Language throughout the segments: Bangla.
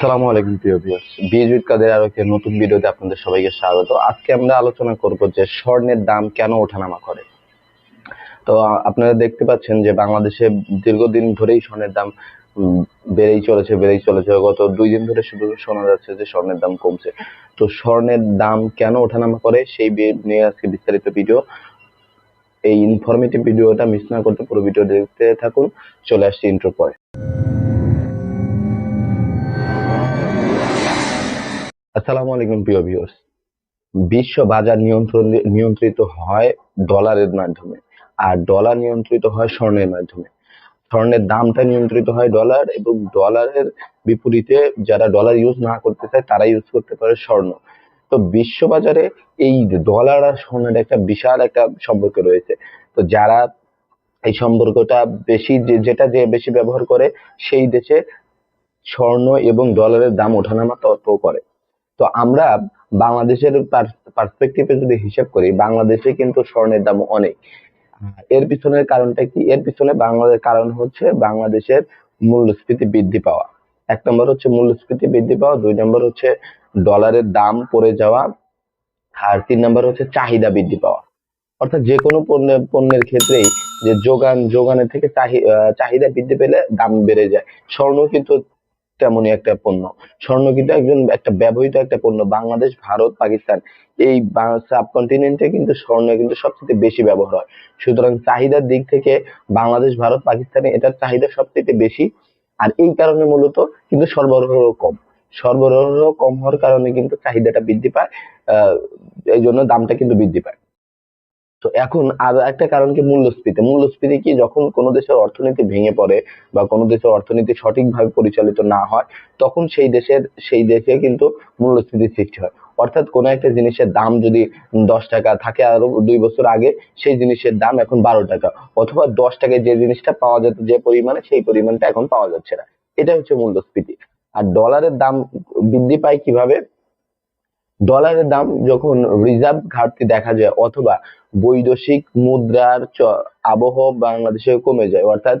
আসসালামু আলাইকুম, প্রিয় ভিউয়ার্স বিজুত কাদের আরও একটি নতুন ভিডিওতে আপনাদের সবাইকে স্বাগত। আজকে আমরা আলোচনা করব যে স্বর্ণের দাম কেন ওঠানামা করে। তো আপনারা দেখতে পাচ্ছেন যে বাংলাদেশে দীর্ঘদিন ধরেই স্বর্ণের দাম বেড়েই চলেছে বেড়েই চলেছে। গত দুই দিন ধরে শুধু শোনা যাচ্ছে যে স্বর্ণের দাম কমছে। তো, স্বর্ণের দাম কেন ওঠানামা করে সেই নিয়ে আজকে বিস্তারিত ভিডিও। এই ইনফরমেটিভ ভিডিওটা মিস না করতে পুরো ভিডিও দেখতে থাকুন। চলে আসছি ইন্ট্রো পরে। আসসালামু আলাইকুম, প্রিয় ভিউয়ার্স বিশ্ব বাজার নিয়ন্ত্রণ নিয়ন্ত্রিত হয় ডলারের মাধ্যমে, আর ডলার নিয়ন্ত্রিত হয় স্বর্ণের মাধ্যমে। স্বর্ণের দামটা নিয়ন্ত্রিত হয় ডলার এবং ডলারের বিপরীতে যারা ডলার ইউজ না করতে চায়, তারা ইউজ করতে পারে স্বর্ণ। তো বিশ্ব বাজারে এই ডলার আর স্বর্ণের একটা বিশাল একটা সম্পর্ক রয়েছে। তো যারা এই সম্পর্কটা বেশি যেটা যে বেশি ব্যবহার করে, সেই দেশে স্বর্ণ এবং ডলারের দাম ওঠানামা তত করে। তো আমরা বাংলাদেশের পার্সপেক্টিভে যদি হিসাব করি, বাংলাদেশে কিন্তু স্বর্ণের দাম অনেক। এর পিছনের কারণটা কি? এর পিছনে বাংলাদেশ, কারণ হচ্ছে বাংলাদেশের মূল্যস্ফীতি বৃদ্ধি পাওয়া। এক নম্বর হচ্ছে মূল্যস্ফীতি বৃদ্ধি পাওয়া, দুই নম্বর হচ্ছে ডলারের দাম পড়ে যাওয়া, আর তিন নম্বর হচ্ছে চাহিদা বৃদ্ধি পাওয়া। অর্থাৎ যে কোনো পণ্যের পণ্যের ক্ষেত্রেই যে যোগান, যোগানের থেকে চাহি- চাহিদা বৃদ্ধি পেলে দাম বেড়ে যায়। স্বর্ণ কিন্তু তেমনই একটা পণ্য। স্বর্ণ কিন্তু একজন, একটা ব্যবহৃত একটা পণ্য বাংলাদেশ, ভারত, পাকিস্তান। এই সাবকন্টিনেন্টে কিন্তু স্বর্ণ কিন্তু সবচেয়ে বেশি ব্যবহার হয়। সুতরাং চাহিদার দিক থেকে বাংলাদেশ, ভারত, পাকিস্তানে এটার চাহিদা সবচেয়ে বেশি। আর এই কারণে মূলত কিন্তু সরবরাহ কম। সরবরাহ কম হওয়ার কারণে কিন্তু চাহিদাটা বৃদ্ধি পায়, আহ এই জন্য দামটা কিন্তু বৃদ্ধি পায়। তো এখন আর একটা কারণ কি মূল্যস্ফীতি। মূল্যস্ফীতি কি? যখন কোনো দেশের অর্থনীতি ভেঙে পড়ে বা কোনো দেশের অর্থনীতি সঠিকভাবে পরিচালিত না হয়, তখন সেই দেশের, সেই দেশে কিন্তু মূল্যস্ফীতির সৃষ্টি হয়। অর্থাৎ কোনো একটা জিনিসের দাম যদি দশ টাকা থাকে আরও দুই বছর আগে, সেই জিনিসের দাম এখন বারো টাকা। অথবা দশ টাকায় যে জিনিসটা পাওয়া যেত, যে পরিমাণে, সেই পরিমাণটা এখন পাওয়া যাচ্ছে না। এটা হচ্ছে মূল্যস্ফীতি। আর ডলারের দাম বৃদ্ধি পায় কীভাবে? ডলারের দাম যখন রিজার্ভ ঘাটতি দেখা যায় অথবা বৈদেশিক মুদ্রার আবহ বাংলাদেশে কমে যায়, অর্থাৎ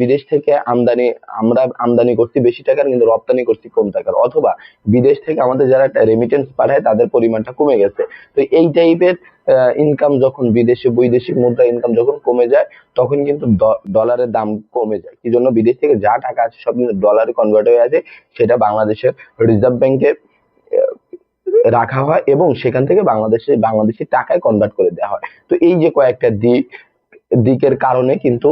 বিদেশ থেকে আমদানি, আমরা আমদানি করছি বেশি টাকার কিন্তু রপ্তানি করছি কম টাকার, অথবা বিদেশ থেকে আমাদের যারা রেমিটেন্স পাঠায় তাদের পরিমাণটা কমে গেছে। তো এই টাইপের ইনকাম যখন বিদেশে, বৈদেশিক মুদ্রা ইনকাম যখন কমে যায়, তখন কিন্তু ডলারের দাম কমে যায়। কি জন্য? বিদেশ থেকে যা টাকা আছে সব কিন্তু ডলারে কনভার্ট হয়ে আছে, সেটা বাংলাদেশের রিজার্ভ ব্যাংকে রাখা হয় এবং সেখান থেকে বাংলাদেশে, বাংলাদেশি টাকায় কনভার্ট করে দেওয়া হয়। তো এই যে কয়েকটা দিক, দিকের কারণে কিন্তু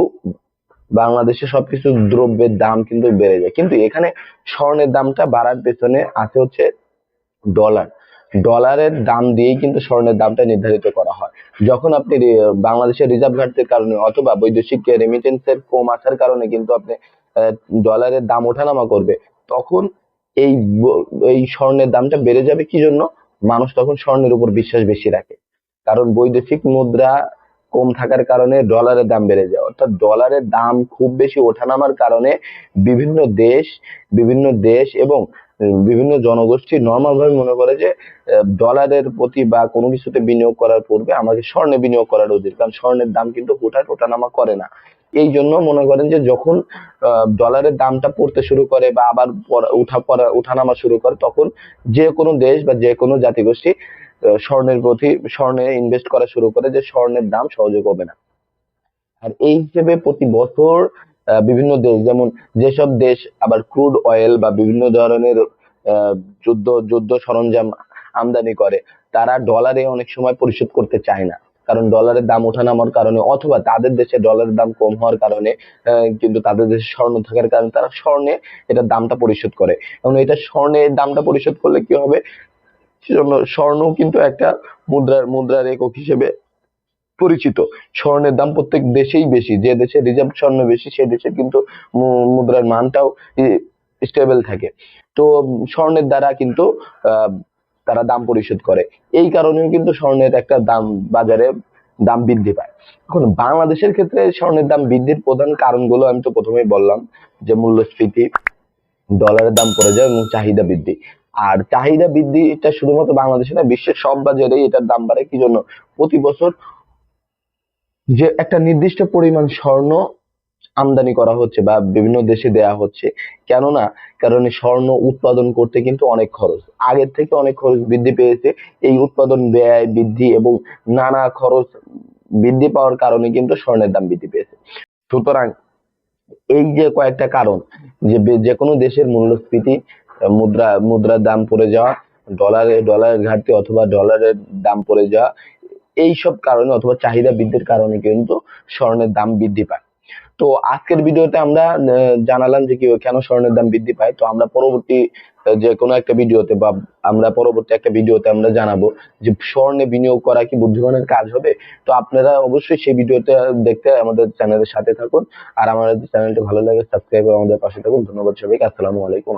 বাংলাদেশে সবকিছু দ্রব্যের দাম কিন্তু বেড়ে যায়। কিন্তু এখানে স্বর্ণের দামটা বাড়ার পেছনে আছে হচ্ছে ডলার ডলারের দাম দিয়েই কিন্তু স্বর্ণের দামটা নির্ধারিত করা হয়। যখন আপনি বাংলাদেশের রিজার্ভ ঘাটতির কারণে অথবা বৈদেশিক রেমিটেন্সের কম আসার কারণে কিন্তু আপনি ডলারের দাম ওঠানামা করবে, তখন এই এই স্বর্ণের দামটা বেড়ে যাবে কি জন্য? মানুষ তখন স্বর্ণের উপর বিশ্বাস বেশি রাখে। কারণ বৈদেশিক মুদ্রা কম থাকার কারণে ডলারের দাম বেড়ে যায়। অর্থাৎ ডলারের দাম খুব বেশি ওঠানামার কারণে বিভিন্ন দেশ বিভিন্ন দেশ এবং বিভিন্ন জনগোষ্ঠী নর্মাল ভাবে মনে করে যে ডলারের প্রতি বা কোনো কিছুতে বিনিয়োগ করার পূর্বে আমাকে স্বর্ণে বিনিয়োগ করার উচিত কারণ স্বর্ণের দাম কিন্তু হুঠাট ওঠানামা করে না। এই জন্য মনে করেন যে, যখন ডলারের দামটা পড়তে শুরু করে বা আবার উঠা পড়া উঠানামা শুরু করে, তখন যে কোনো দেশ বা যে কোনো জাতিগোষ্ঠী স্বর্ণের প্রতি, স্বর্ণে ইনভেস্ট করা শুরু করে যে স্বর্ণের দাম সহজে কমে না। আর এই হিসেবে প্রতি বছর বিভিন্ন দেশ, যেমন যেসব দেশ আবার ক্রুড অয়েল বা বিভিন্ন ধরনের যুদ্ধ যুদ্ধ সরঞ্জাম আমদানি করে, তারা ডলারে অনেক সময় পরিশোধ করতে চায় না। কারণ ডলারের দাম ওঠানামার কারণে অথবা তাদের দেশে ডলারের দাম কম হওয়ার কারণে কিন্তু তাদের দেশে স্বর্ণ থাকার কারণে তারা স্বর্ণে এটার দামটা পরিশোধ করে। এবং এটা স্বর্ণের দামটা পরিশোধ করলে কি হবে? স্বর্ণ কিন্তু একটা মুদ্রার মুদ্রার একক হিসেবে পরিচিত। স্বর্ণের দাম প্রত্যেক দেশেই বেশি। যে দেশে রিজার্ভ স্বর্ণ বেশি সে দেশে কিন্তু মুদ্রার মানটাও স্টেবল থাকে। তো স্বর্ণের দ্বারা কিন্তু তারা দাম পরিশোধ করে। এই কারণেও কিন্তু স্বর্ণের একটা দাম বাজারে দাম বৃদ্ধি পায়। এখন বাংলাদেশের ক্ষেত্রে স্বর্ণের দাম বৃদ্ধির প্রধান কারণগুলো আমি তো প্রথমেই বললাম, যে মূল্যস্ফীতি ডলারের দাম পড়ে যায় এবং চাহিদা বৃদ্ধি। আর চাহিদা বৃদ্ধি এটা শুধুমাত্র বাংলাদেশে না, বিশ্বের সব বাজারেই এটার দাম বাড়ে। কি জন্য? প্রতি বছর যে একটা নির্দিষ্ট পরিমাণ স্বর্ণ আমদানি করা হচ্ছে বা বিভিন্ন দেশে দেয়া হচ্ছে। কেননা, কারণ স্বর্ণ উৎপাদন করতে কিন্তু অনেক খরচ। আগের থেকে অনেক খরচ বৃদ্ধি পেয়েছে। এই উৎপাদন ব্যয় বৃদ্ধি এবং নানা খরচ বৃদ্ধি পাওয়ার কারণে কিন্তু স্বর্ণের দাম বৃদ্ধি পেয়েছে। সুতরাং এই যে কয়েকটা কারণ, যে যে কোনো দেশের মূল্যস্ফীতি মুদ্রা, মুদ্রার দাম পড়ে যাওয়া, ডলারে, ডলারের ঘাটতি অথবা ডলারের দাম পড়ে যাওয়া এইসব কারণে অথবা চাহিদা বৃদ্ধির কারণে কিন্তু স্বর্ণের দাম বৃদ্ধি পায়। তো আজকের ভিডিওতে আমরা জানালাম যে কি, কেন স্বর্ণের দাম বৃদ্ধি পায়। তো আমরা পরবর্তী যে কোনো একটা ভিডিওতে বা আমরা পরবর্তী একটা ভিডিওতে আমরা জানাব যে স্বর্ণে বিনিয়োগ করা কি বুদ্ধিমানের কাজ হবে। তো আপনারা অবশ্যই সেই ভিডিওতে দেখতে আমাদের চ্যানেলের সাথে থাকুন। আর আমাদের চ্যানেলটি ভালো লাগে, সাবস্ক্রাইব আমাদের পাশে থাকুন। ধন্যবাদ সবাইকে। আসসালামু আলাইকুম